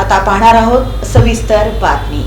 आता पाहणार आहोत सविस्तर बातमी.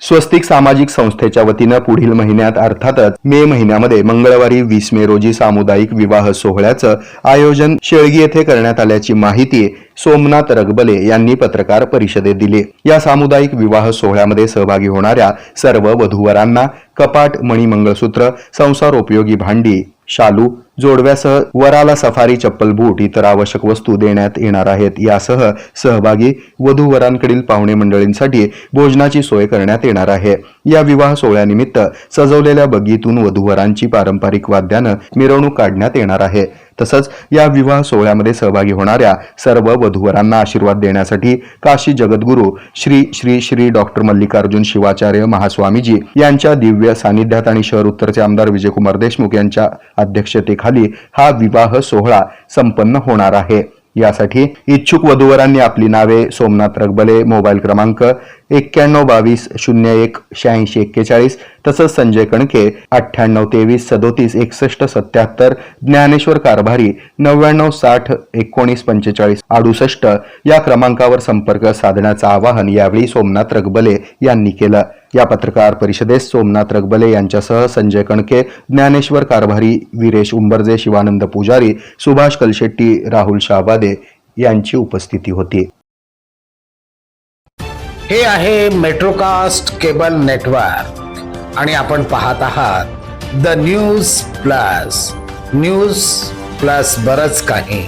स्वस्तिक सामाजिक संस्थेच्या वतीनं पुढील महिन्यात अर्थातच मे महिन्यामध्ये मंगळवारी वीस मे रोजी सामुदायिक विवाह सोहळ्याचं आयोजन शेळगी येथे करण्यात आल्याची माहिती सोमनाथ रगबले यांनी पत्रकार परिषदेत दिली. या सामुदायिक विवाह सोहळ्यामध्ये सहभागी होणाऱ्या सर्व वधूवरांना कपाट मणी मंगळसूत्र संसारोपयोगी भांडी शालू जोडव्यासह वराला सफारी चप्पल बूट इतर आवश्यक वस्तू देण्यात येणार आहेत. यासह सहभागी वधूवरांकडील पाहुणे मंडळींसाठी भोजनाची सोय करण्यात येणार आहे. या विवाह सोहळ्यानिमित्त सजवलेल्या बगीतून वधूवरांची पारंपरिक वाद्यानं मिरवणूक काढण्यात येणार आहे. तसंच या विवाह सोहळ्यामध्ये सहभागी होणाऱ्या सर्व वधूवरांना आशीर्वाद देण्यासाठी काशी जगद्गुरू श्री श्री श्री डॉक्टर मल्लिकार्जुन शिवाचार्य महास्वामीजी यांच्या दिव्य सानिध्यात आणि शहर उत्तरचे आमदार विजयकुमार देशमुख यांच्या अध्यक्षतेखाली हा विवाह सोहळा संपन्न होणार आहे. यासाठी इच्छुक वधूवरांनी आपली नावे सोमनाथ रगबले मोबाईल क्रमांक एक्क्याण्णव बावीस शून्य एक शहाऐंशी एक्केचाळीस तसंच संजय कणके अठ्ठ्याण्णव तेवीस सदोतीस एकसष्ट सत्याहत्तर ज्ञानेश्वर कारभारी नव्याण्णव साठ एकोणीस पंचेचाळीस अडुसष्ट या क्रमांकावर संपर्क साधण्याचं आवाहन यावेळी सोमनाथ रगबले यांनी केलं. या पत्रकार परिषदेत सोमनाथ रगबले यांच्यासह संजय कणके ज्ञानेश्वर कारभारी वीरेश उंबरजे शिवानंद पुजारी सुभाष कलशेट्टी राहुल शाहबादे यांची उपस्थिती होती. हे आहे मेट्रोकास्ट केबल नेटवर्क आणि आपण पाहत आहात the news plus. News plus बरच काही.